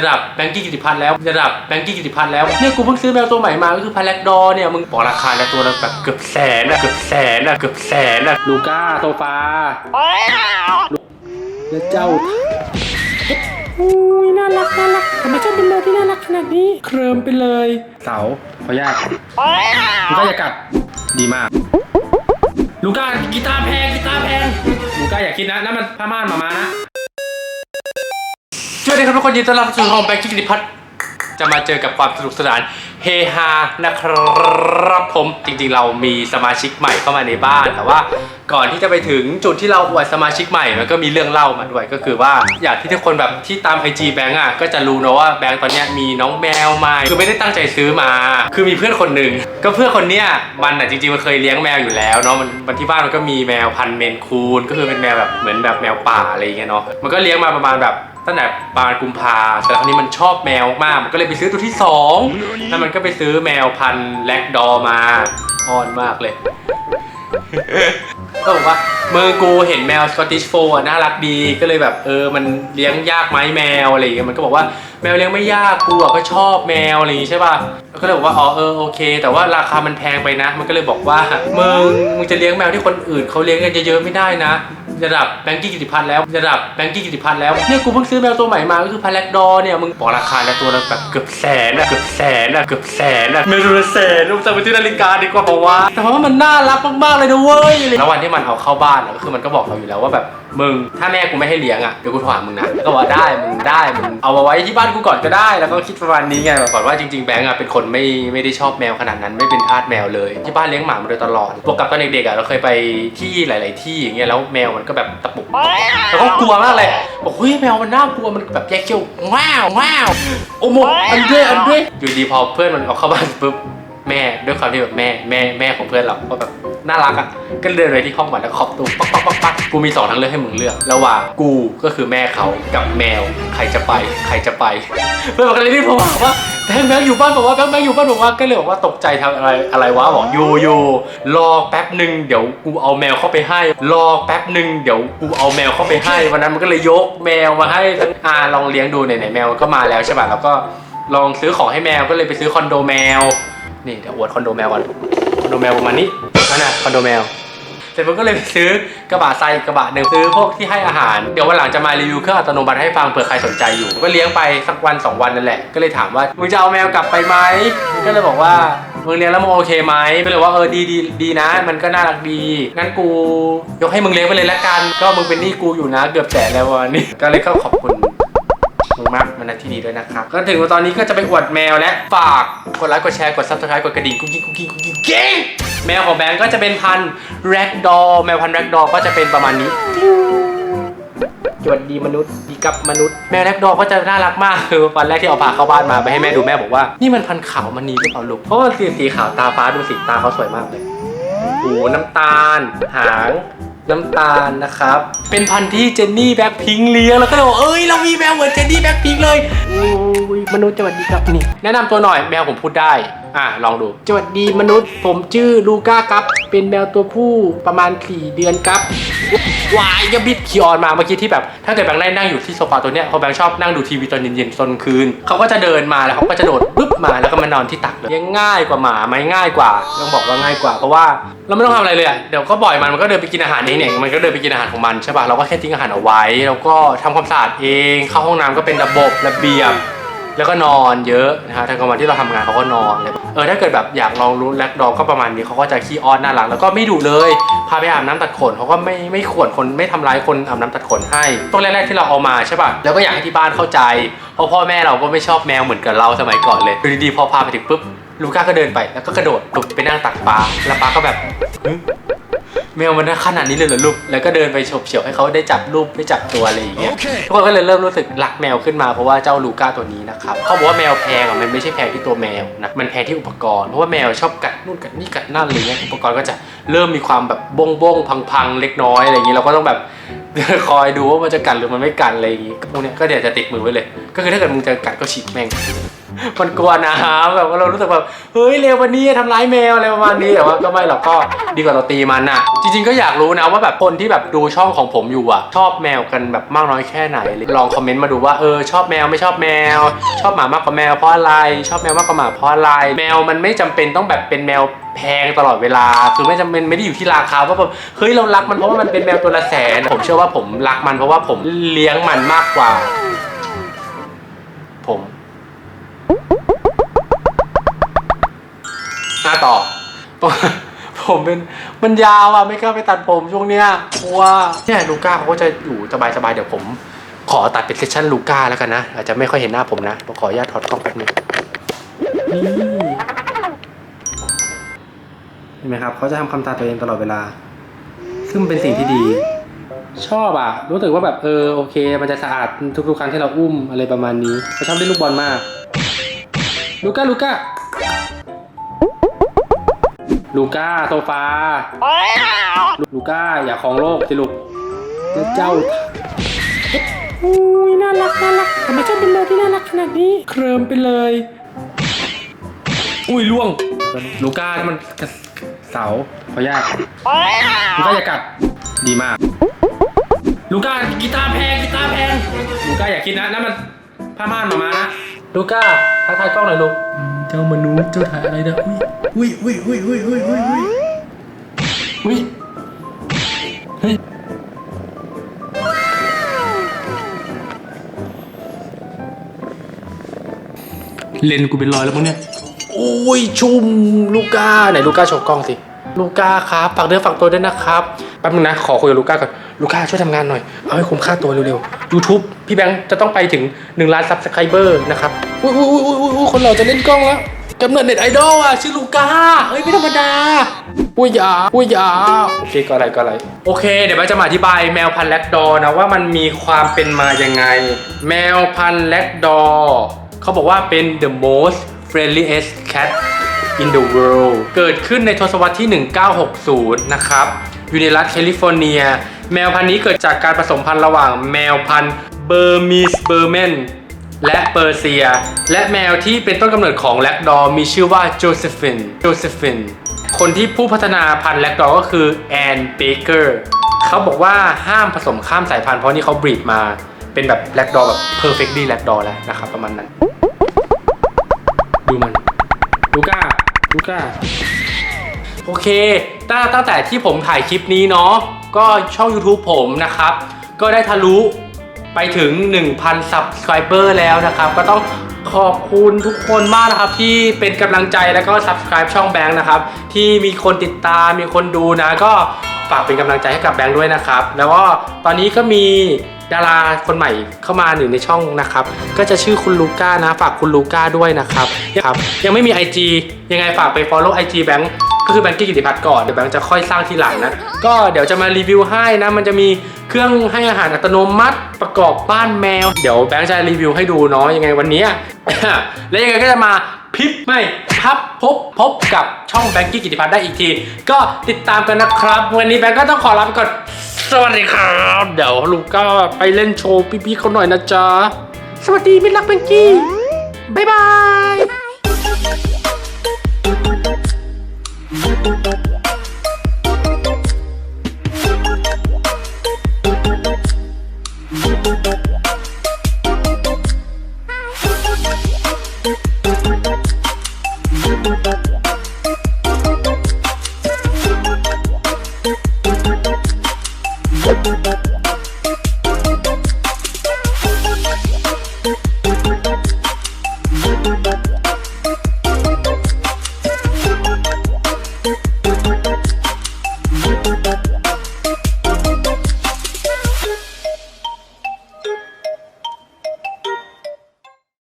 ระดับแบงกี้กิติพัฒน์แล้วระดับแบงกี้กิติพัฒน์แล้วเนี่ยกูเพิ่งซื้อแมวตัวใหม่มาก็คือพาแลกดอเนี่ยมึงบอกราคาแล้วตัวละแบบเกือบแสนอะเกือบแสนอะเกือบแสนอะลูก้าโซฟาแล้วเจ้าอุ้ยน่ารักน่ารักทำไมชอบเป็นแมวที่น่ารักขนาดนี้เคลิมไปเลย เสาขออนุญาตลูก้าอย่ากัดดีมาก ลูก้ากีตาร์แพงกีตาร์แพงลูก้าอย่าคิดนะนั่นมันผ้าม่านหมามานะ สวัสดีครับทุกคนยินดีต้อนรับสู่ช่องแบงกี้กิติพัฒน์จะมาเจอกับความสนุกสนานเฮฮานะครับผมจริงๆ เรามีสมาชิกใหม่เข้ามาในบ้าน แต่ว่าก่อนที่จะไปถึงจุดที่เราอวดสมาชิกใหม่มันก็มีเรื่องเล่ามาด้วยก็คือว่าอย่างที่ทุกคนแบบที่ตาม IG แบงก์อะก็จะรู้นะว่าแบงก์ตอนเนี้ยมีน้องแมวใหม่คือไม่ได้ตั้งใจซื้อมา คือมีเพื่อนคนหนึ่งก็เพื่อนคนเนี้ยมันอะจริงๆมันเคยเลี้ยงแมวอยู่แล้วเนาะมันมันที่บ้านมันก็มีแมวพันธุ์เมนคูนก็คือเป็นแมวแบบเหมือนแบบแมวป่าอะไรอย่างเงี้ยเนาะมันก็เลี้ยงมาประมาณแบบ ตั้งแต่ประมาณกุมภาแต่คราวนี้มันชอบแมวมากมันก็เลยไปซื้อตัวที่สองแล้วมันก็ไปซื้อแมวพันธุ์แลกดอร์มาอ่อนมากเลย ก็บอกว่าเมื่อกูเห็นแมวสกอตติชโฟลน่ารักดีก็เลยแบบเออมันเลี้ยงยากไหมแมวอะไรอย่างเงี้ยมันก็บอกว่าแมวเลี้ยงไม่ยากกูอะก็ชอบแมวอะไรอย่างงี้ใช่ป่ะแล้วก็เลยบอกว่าอ๋อเออโอเค แต่ว่าราคามันแพงไปนะ มันก็เลยบอกว่ามึงมึงจะเลี้ยงแมวที่คนอื่นเขาเลี้ยงกันเยอะๆไม่ได้นะ ระดับแบงกี้กิติพัฒน์แล้วระดับแบงกี้กิติพัฒน์แล้วเนี่ยกูเพิ่งซื้อแมวตัวใหม่มาก็คือพาแลกดอเนี่ยมึงบอกราคาแล้วตัวละแบบเกือบแสนอะเกือบแสนอะเกือบแสนอะไม่รู้ละแสนรู้จะไปซื้อนาฬิกาดีกว่าเพราะว่าแต่ว่ามันน่ารักมากๆเลยนะเว้ยแล้ววันที่มันเอาเข้าบ้านอะก็คือมันก็บอกเราอยู่แล้วว่าแบบ มึงถ้าแม่กูไม่ให้เลี้ยงอะเดี๋ยวกูโทรหามึงนะก็บอกว่าได้มึงได้มึงเอามาไว้ที่บ้านกูก่อนก็ได้ แล้วก็คิดประมาณนี้ไงแบบก่อนว่าจริงๆแบงก์อะเป็นคนไม่ไม่ได้ชอบแมวขนาดนั้นไม่เป็นทาสแมวเลยที่บ้านเลี้ยงหมามาโดยตลอดบวกกับตอนเด็กๆอะเราเคยไปที่หลาย ๆ ที่อย่างเงี้ยแล้วแมวมันก็แบบตะปุกแล้วก็กลัวมากเลยบอกเฮ้ยแมวมันน่ากลัวมันแบบแยกเขี้ยวว้าวว้าวโอ้โมอันเดรอันเดรอยู่ดีพอเพื่อนมันเอาเข้าบ้านปุ๊บแม่ด้วยความที่แบบแม่แม่แม่ของเพื่อนเราก็แบบ น่ารักอะก็เดินไปที่ห้องมันแล้วเคาะประตูปักปักปักปักกูมีสองทางเลือกให้มึงเลือกระหว่างกูก็คือแม่เขากับแมว ใครจะไป ใครจะไปเพื่อนมันก็เลยรีบโทรมาบอกว่าแบงค์แบงค์อยู่บ้านบอกว่าแบงค์แบงค์อยู่บ้านบอกว่าก็เลยบอกว่าตกใจทำอะไรอะไรวะบอกอยู่อยู่รอแป๊บหนึ่งเดี๋ยวกูเอาแมวเข้าไปให้ รอแป๊บหนึ่งเดี๋ยวกูเอาแมวเข้าไปให้วันนั้นมันก็เลยยกแมวมาให้ทั้งอาลองเลี้ยงดูไหนๆแมวก็มาแล้วใช่ป่ะแล้วก็ลองซื้อของให้แมวก็เลยไปซื้อคอนโดแมวนี่เดี๋ยวอวดคอนโดแมวก่อนคอนโดแมวประมาณนี้ นั่นน่ะคอนโดแมวเสร็จผมก็เลยไปซื้อกระบะทรายกระบะหนึ่งซื้อพวกที่ให้อาหาร เดี๋ยววันหลังจะมารีวิวเครื่องอัตโนมัติให้ฟังเผื่อใครสนใจอยู่ ก็เลี้ยงไปสักวันสองวันนั่นแหละ ก็เลยถามว่ามึงจะเอาแมวกลับไปไหมก็เลยบอกว่ามึงเลี้ยงแล้วมึงโอเคไหมก็เลยว่าเออดีดีดีนะ มันก็น่ารักดี งั้นกูยกให้มึงเลี้ยงไปเลยละกัน ก็มึงเป็นหนี้กูอยู่นะ เกือบแสนแล้ววันนี้ ก็เลยเข้าขอบคุณมึงมากมันนาที่ดีด้วยนะครับ ก็ถึงตอนนี้ก็จะไปอวดแมวและฝากกดไลค์กดแชร์กดซับสไครต์กดกระดิ่งกุ๊กกิ๊กกุ๊กกิ๊กกุ๊กกิ๊ก แมวของแบงก์ก็จะเป็นพันธุ์แร็กดอแมวพันธุ์แร็กดอก็จะเป็นประมาณนี้สวัสดีมนุษย์ดีกับมนุษย์แมวแร็กดอก็จะน่ารักมากคือวันแรกที่เอาพาเข้าบ้านมาไปให้แม่ดูแม่บอกว่า นี่มันพันธุ์ขาวมันนีหรือเปล่าลูกเพราะว่าสีสีขาวตาฟ้าดูสีตาเขาสวยมากเลยหูน้ำตาล หางน้ำตาลนะครับ เป็นพันธุ์ที่เจนนี่แบ็คพิงค์เลี้ยงแล้วก็เลยบอกเอ้ยเรามีแมวเหมือนเจนนี่แบ็คพิงค์เลยโอ้ยมนุษย์สวัสดีครับนี่แนะนำตัวหน่อยแมวผมพูดได้ อะลองดูสวัสดีมนุษย์ ผมชื่อลูก้าครับ เป็นแมวตัวผู้ประมาณ4เดือนครับวายอยาบิดคีออนมาเมื่อกี้ที่แบบ ถ้าเกิดแบงค์ได้นั่งอยู่ที่โซฟาตัวเนี้ยเพราะแบงค์ชอบนั่งดูทีวีตอนเย็นๆตอนคืนเขาก็จะเดินมาแล้วเขาก็จะโดดปุ๊บมาแล้วก็มานอนที่ตักเลยยังง่ายกว่าหมาไหมง่ายกว่าต้องบอกว่าง่ายกว่าเพราะว่าเราไม่ต้องทำอะไรเลยอะเดี๋ยวก็ปล่อยมันมันก็เดินไปกินอาหารเองเนี่ยมันก็เดินไปกินอาหารของมันใช่ป่ะเราก็แค่ทิ้งอาหารเอาไว้ แล้วก็ทำความสะอาดเอง เข้าห้องน้ำก็เป็นระบบระเบียบ แล้วก็นอนเยอะนะฮะทางกลางวันที่เราทำงานเขาก็นอนเลยเออถ้าเกิดแบบอยากลองรู้แลกดองก็ประมาณนี้เขาก็จะขี้อ้อนน่ารักแล้วก็ไม่ดุเลยพาไปอาบน้ำตัดขนเขาก็ไม่ไม่ขวนคนไม่ทำร้ายคนอาบน้ำตัดขนให้ตอนแรกๆที่เราเอามาใช่ป่ะแล้วก็อยากให้ที่บ้านเข้าใจเพราะพ่อแม่เราก็ไม่ชอบแมวเหมือนกับเราสมัยก่อนเลยดีๆพอพาไปถึงปุ๊บลูก้าก็เดินไปแล้วก็กระโดดตุบไปนั่งตักปลาแล้วปลาก็แบบ แมวมันน่าขนาดนี้เลยเหรอลูก แล้วก็เดินไปฉบเฉี่ยวให้เขาได้จับรูปได้จับตัวอะไรอย่างเงี้ยทุกคนก็เลยเริ่มรู้สึกรักแมวขึ้นมาเพราะว่าเจ้าลูก้าตัวนี้นะครับเขาบอกว่าแมวแพงอะมันไม่ใช่แพงที่ตัวแมวนะ มันแพงที่อุปกรณ์ เพราะว่าแมวชอบกัดนู่นกัดนี่กัดนั่นอะไรเงี้ย อุปกรณ์ก็จะเริ่มมีความแบบบงบงพังพังๆเล็กน้อยอะไรอย่างงี้เราก็ต้องแบบคอยดูว่ามันจะกัดหรือมันไม่กัดอะไรอย่างงี้พวกเนี้ยก็เดี๋ยวจะติดมือไว้เลย ก็คือถ้าเกิดมึงจะกัดก็ฉีดแม่ง มันกลัวน้ำแบบว่าเรารู้สึกแบบเฮ้ยเร็ววันนี้ทำร้ายแมวอะไรประมาณนี้แต่ว่าก็ไม่หรอกก็ดีกว่าเราตีมันอะ จริง ๆก็อยากรู้นะว่าแบบคนที่แบบดูช่องของผมอยู่อะ ชอบแมวกันแบบมากน้อยแค่ไหน ลองคอมเมนต์มาดูว่าเออชอบแมวไม่ชอบแมว ชอบหมามากกว่าแมวเพราะอะไร ชอบแมวมากกว่าหมาเพราะอะไร แมวมันไม่จำเป็นต้องแบบเป็นแมวแพงตลอดเวลา คือไม่จำเป็นไม่ได้อยู่ที่ราคาว่าแบบเฮ้ยเรารักมันเพราะว่ามันเป็นแมวตัวละแสนผมเชื่อว่าผมรักมันเพราะว่าผมเลี้ยงมันมากกว่า ผม ต่อ ผมเป็นมันยาวอะไม่กล้าไปตัดผมช่วงเนี้ยกลัวเนี่ยลูก้าเขาก็จะอยู่สบายๆเดี๋ยวผม ขอตัดเป็นเซสชั่นลูก้าแล้วกันนะ อาจจะไม่ค่อยเห็นหน้าผมนะขออนุญาตถอดกล้องแป๊บนึงนี่เห็นไหมครับเขาจะทำคำตาตัวเองตลอดเวลา ซึ่งมันเป็นสิ่งที่ดี ชอบอะ รู้สึกว่าแบบเออโอเค มันจะสะอาดทุกๆครั้งที่เราอุ้มอะไรประมาณนี้เขาชอบเล่นลูกบอลมาก ลูก้าลูก้า ลูก้าโซฟา ลูก้าอย่าของโลกสิลูกแล้วเจ้าอุ้ยน่ารักน่ารักทำไมชอบเป็นแมวที่น่ารักขนาดนี้ เคลิมไปเลย อุ้ยล่วง ลูก้านี่มันกระเสาขออนุญาตลูก้าอย่ากัด ดีมาก ลูก้ากีตาร์แพงกีตาร์แพง ลูก้าอย่าคิดนะนั่นมันผ้าม่านหมามานะ ลูก้าทักทายกล้องหน่อยลูก เจ้ามนุษย์เจ้าถ่ายอะไรนะอุ้ยอุ้ยอุ้ยอุ้ยอุ้ยอุ้ยอุ้ยอุ้ยเฮ้ยเลนกูเป็นรอยแล้วมั้งเนี่ยโอ้ยชุ่มลูก้าไหนลูก้าโชว์กล้องสิลูก้าครับฝากเนื้อฝากตัวด้วยนะครับ ป๊บนึงนะขอคุยกับลูก้าก่อนลูก้าช่วยทำงานหน่อย เอาให้คุ้มค่าตัวเร็วๆ YouTube พี่แบงค์จะต้องไปถึง1ล้านซับสไครเบอร์นะครับอุ้ยอุ้ยอุ้ยอุ้ยอุ้ยคนเราจะเล่นกล้องแล้วกำเนิดเน็ตไอดอลอะชื่อลูก้าเฮ้ยไม่ธรรมดาอุ้ยอยาอุ้ยอยาโอเคก็อะไรก็อะไร โอเค เดี๋ยวแบงค์จะมาอธิบายแมวพันธุ์แลกดอร์นะว่ามันมีความเป็นมายังไง แมวพันธุ์แลกดอร์เขาบอกว่าเป็น the most friendliest cat in the world เกิดขึ้นในทศวรรษที่ 1960 นะครับ อยู่ในรัฐแคลิฟอร์เนีย แมวพันธุ์นี้เกิดจากการผสมพันธุ์ระหว่างแมวพันธุ์เบอร์มีสเบอร์แมนและเปอร์เซีย และแมวที่เป็นต้นกำเนิดของแลกดอมีชื่อว่าโจเซฟินโจเซฟินคนที่ผู้พัฒนาพันธุ์แลกดอก็คือแอนเบเกอร์เขาบอกว่าห้ามผสมข้ามสายพันธุ์เพราะนี่เขาบรีดมาเป็นแบบแลกดอแบบ perfectly แลกดอแล้วนะครับประมาณนั้น ดูมัน ลูก้า ลูก้า โอเคตั้งตั้งแต่ที่ผมถ่ายคลิปนี้เนาะก็ช่อง YouTube ผมนะครับ ก็ได้ทะลุไปถึง 1,000 Subscriber แล้วนะครับ ก็ต้องขอบคุณทุกคนมากนะครับ ที่เป็นกำลังใจแล้วก็ Subscribe ช่องแบงค์นะครับ ที่มีคนติดตามมีคนดูนะ ก็ฝากเป็นกำลังใจให้กับแบงค์ด้วยนะครับ แล้วก็ตอนนี้ก็มีดาราคนใหม่เข้ามาหนึ่งในช่องนะครับ ก็จะชื่อคุณลูก้านะ ฝากคุณลูก้าด้วยนะครับครับ ยังไม่มี IG ยังไงฝากไป follow IG แบงค์ ก็คือแบงกี้กิติพัฒน์ก่อนเดี๋ยวแบงค์จะค่อยสร้างทีหลังนะ ก็เดี๋ยวจะมารีวิวให้นะ มันจะมีเครื่องให้อาหารอัตโนมัติประกอบบ้านแมว เดี๋ยวแบงค์จะรีวิวให้ดูเนาะยังไงวันนี้ และยังไงก็จะมาพิบไม่พับพบพบกับช่องแบงกี้กิติพัฒน์ได้อีกที ก็ติดตามกันนะครับ วันนี้แบงค์ก็ต้องขอลาไปก่อนสวัสดีครับเดี๋ยวลูกก็ไปเล่นโชว์พี่ๆเขาหน่อยนะจ๊ะสวัสดีมิตรรักแบงกี้บ๊ายบาย